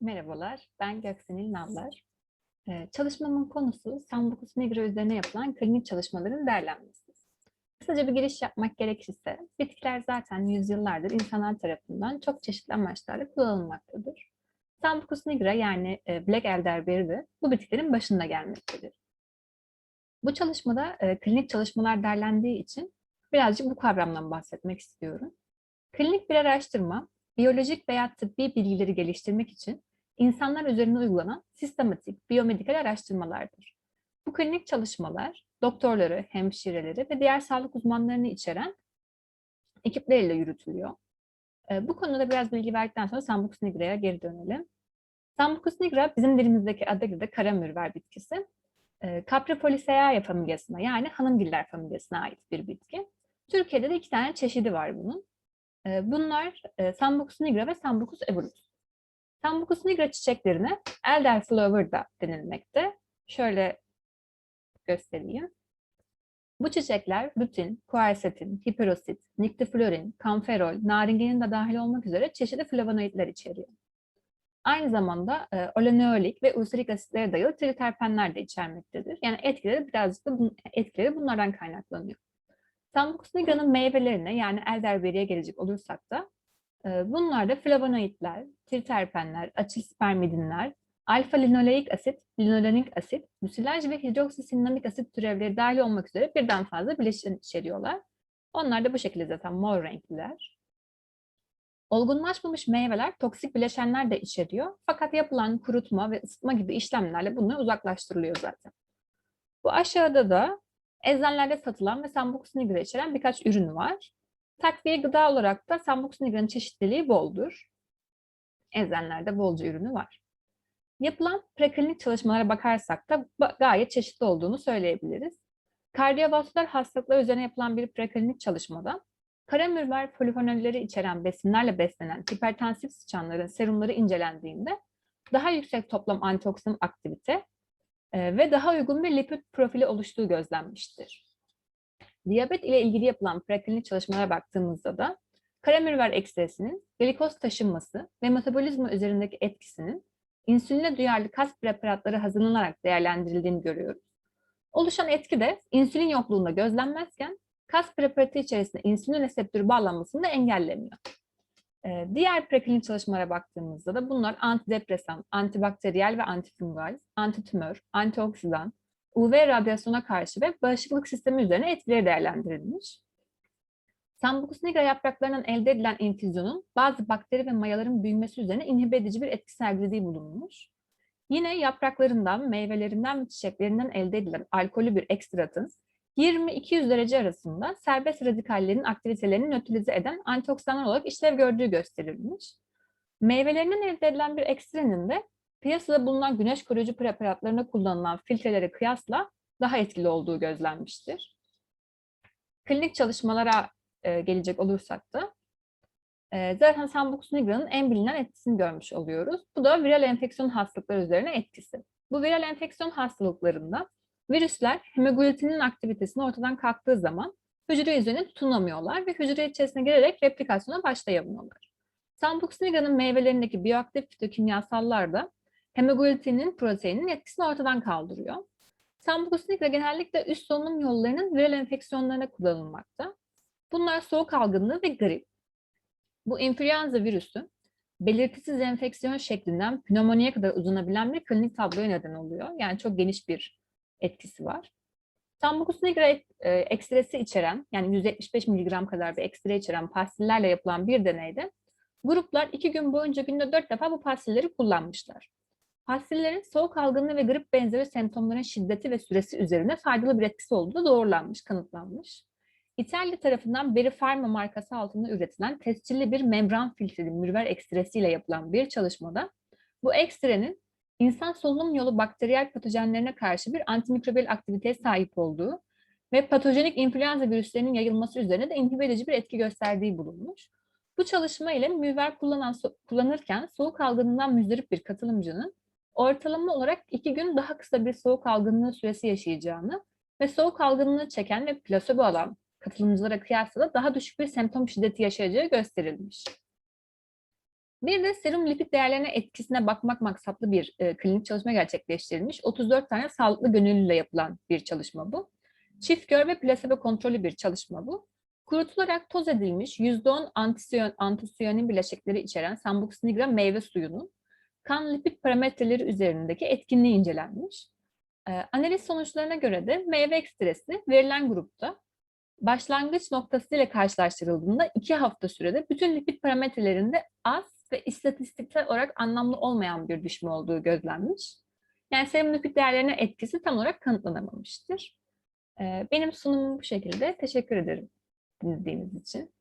Merhabalar, ben Göksenil Nallar. Ee, Çalışmamın konusu Sambucus nigra üzerine yapılan klinik çalışmaların değerlenmesi. Kısaca bir giriş yapmak gerekirse, bitkiler zaten yüzyıllardır insanlar tarafından çok çeşitli amaçlarla kullanılmaktadır. Sambucus nigra yani e, Black Elderberry de bu bitkilerin başında gelmektedir. Bu çalışmada e, klinik çalışmalar derlendiği için birazcık bu kavramdan bahsetmek istiyorum. Klinik bir araştırma, biyolojik veya tıbbi bilgileri geliştirmek için insanlar üzerine uygulanan sistematik biyomedikal araştırmalardır. Bu klinik çalışmalar doktorları, hemşireleri ve diğer sağlık uzmanlarını içeren ekipleriyle yürütülüyor. E, Bu konuda biraz bilgi verdikten sonra Sambucus nigra'ya geri dönelim. Sambucus nigra bizim dilimizdeki adıyla da kara mürver bitkisi. E, Caprifoliaceae familyasına yani hanımgiller familyasına ait bir bitki. Türkiye'de de iki tane çeşidi var bunun. E, Bunlar e, Sambucus nigra ve Sambucus evolus. Sambucus nigra çiçeklerine elderflower da denilmekte. Şöyle göstereyim. Bu çiçekler lutein, quercetin, hiperosit, niktiflorin, kamferol, naringenin de dahil olmak üzere çeşitli flavonoidler içeriyor. Aynı zamanda e, oleneolik ve ulserik asitlere dayalı triterpenler de içermektedir. Yani etkileri birazcık da bun, etkileri bunlardan kaynaklanıyor. Sambucus nigra'nın meyvelerine yani elderberry'e gelecek olursak da bunlar da flavonoidler, triterpenler, açilspermidinler, alfa-linoleik asit, linolanik asit, müsilaj ve hidroksisinamik asit türevleri dahil olmak üzere birden fazla bileşen içeriyorlar. Onlar da bu şekilde zaten mor renkliler. Olgunlaşmamış meyveler toksik bileşenler de içeriyor. Fakat yapılan kurutma ve ısıtma gibi işlemlerle bunlar uzaklaştırılıyor zaten. Bu aşağıda da eczanelerde satılan ve Sambucus nigra içeren birkaç ürün var. Takviye gıda olarak da Sambucus nigra'nın çeşitliliği boldur. Eczanelerde bolca ürünü var. Yapılan preklinik çalışmalara bakarsak da gayet çeşitli olduğunu söyleyebiliriz. Kardiyovasküler hastalıklar üzerine yapılan bir preklinik çalışmada karamürver polifenolleri içeren besinlerle beslenen hipertansif sıçanların serumları incelendiğinde daha yüksek toplam antioksidan aktivite e, ve daha uygun bir lipid profili oluştuğu gözlenmiştir. Diyabet ile ilgili yapılan preklinik çalışmalara baktığımızda da karamürver ekstresinin glikoz taşınması ve metabolizma üzerindeki etkisinin insüline duyarlı kas preparatları hazırlanarak değerlendirildiğini görüyoruz. Oluşan etki de insülin yokluğunda gözlenmezken kas preparatı içerisinde insülin reseptörü bağlanmasını da engellemiyor. Ee, diğer preklinik çalışmalara baktığımızda da bunlar antidepresan, antibakteriyel ve antifungal, antitümör, antioksidan, UV radyasyona karşı ve bağışıklık sistemi üzerine etkileri değerlendirilmiş. Sambucus nigra yapraklarından elde edilen infüzyonun bazı bakteri ve mayaların büyümesi üzerine inhibe edici bir etki sergilediği bulunmuş. Yine yapraklarından, meyvelerinden ve çiçeklerinden elde edilen alkolü bir ekstratın 20-200 derece arasında serbest radikallerin aktivitelerini nötralize eden antioksidanlar olarak işlev gördüğü gösterilmiş. Meyvelerinden elde edilen bir ekstrenin de piyasada bulunan güneş koruyucu preparatlarına kullanılan filtrelere kıyasla daha etkili olduğu gözlenmiştir. Klinik çalışmalara e, gelecek olursak da e, zaten Sambucus nigra'nın en bilinen etkisini görmüş oluyoruz. Bu da viral enfeksiyon hastalıkları üzerine etkisi. Bu viral enfeksiyon hastalıklarında virüsler hemoglutinin aktivitesini ortadan kalktığı zaman hücre üzerine tutunamıyorlar ve hücre içerisine girerek replikasyona başlayamıyorlar. Sambucus nigra'nın meyvelerindeki biyoaktif fitokimyasallar da hemoglutinin proteinin etkisini ortadan kaldırıyor. Sambucus nigra genellikle üst solunum yollarının viral enfeksiyonlarına kullanılmakta. Bunlar soğuk algınlığı ve grip. Bu influenza virüsü belirtisiz enfeksiyon şeklinden pnömoniye kadar uzanabilen bir klinik tabloya neden oluyor. Yani çok geniş bir etkisi var. Sambucus nigra e, ekstresi içeren yani 175 mg kadar bir ekstre içeren pastillerle yapılan bir deneyde gruplar iki gün boyunca günde dört defa bu pastilleri kullanmışlar. Pastillerin soğuk algınlığı ve grip benzeri semptomların şiddeti ve süresi üzerine faydalı bir etkisi olduğu doğrulanmış, kanıtlanmış. İtalya tarafından Beri Pharma markası altında üretilen tescilli bir membran filtreli mürver ekstresiyle yapılan bir çalışmada bu ekstrenin insan solunum yolu bakteriyel patojenlerine karşı bir antimikrobiyal aktiviteye sahip olduğu ve patojenik influenza virüslerinin yayılması üzerine de inhibe edici bir etki gösterdiği bulunmuş. Bu çalışma ile müver kullanan, kullanırken soğuk algınlığından müzdarip bir katılımcının ortalama olarak iki gün daha kısa bir soğuk algınlığı süresi yaşayacağını ve soğuk algınlığı çeken ve plasebo alan katılımcılara kıyasla da daha düşük bir semptom şiddeti yaşayacağı gösterilmiş. Bir de serum lipid değerlerine etkisine bakmak maksatlı bir e, klinik çalışma gerçekleştirilmiş. 34 tane sağlıklı gönüllüyle yapılan bir çalışma bu. Çift gör ve plasebo kontrollü bir çalışma bu. Kurutularak toz edilmiş %10 antisiyon, bileşikleri içeren Sambucus nigra meyve suyunun kan lipid parametreleri üzerindeki etkinliği incelenmiş. Ee, analiz sonuçlarına göre de meyve ekstresi verilen grupta başlangıç noktası ile karşılaştırıldığında iki hafta sürede bütün lipid parametrelerinde az ve istatistiksel olarak anlamlı olmayan bir düşme olduğu gözlenmiş. Yani serum lipid değerlerine etkisi tam olarak kanıtlanamamıştır. Ee, benim sunumum bu şekilde. Teşekkür ederim dinlediğiniz için.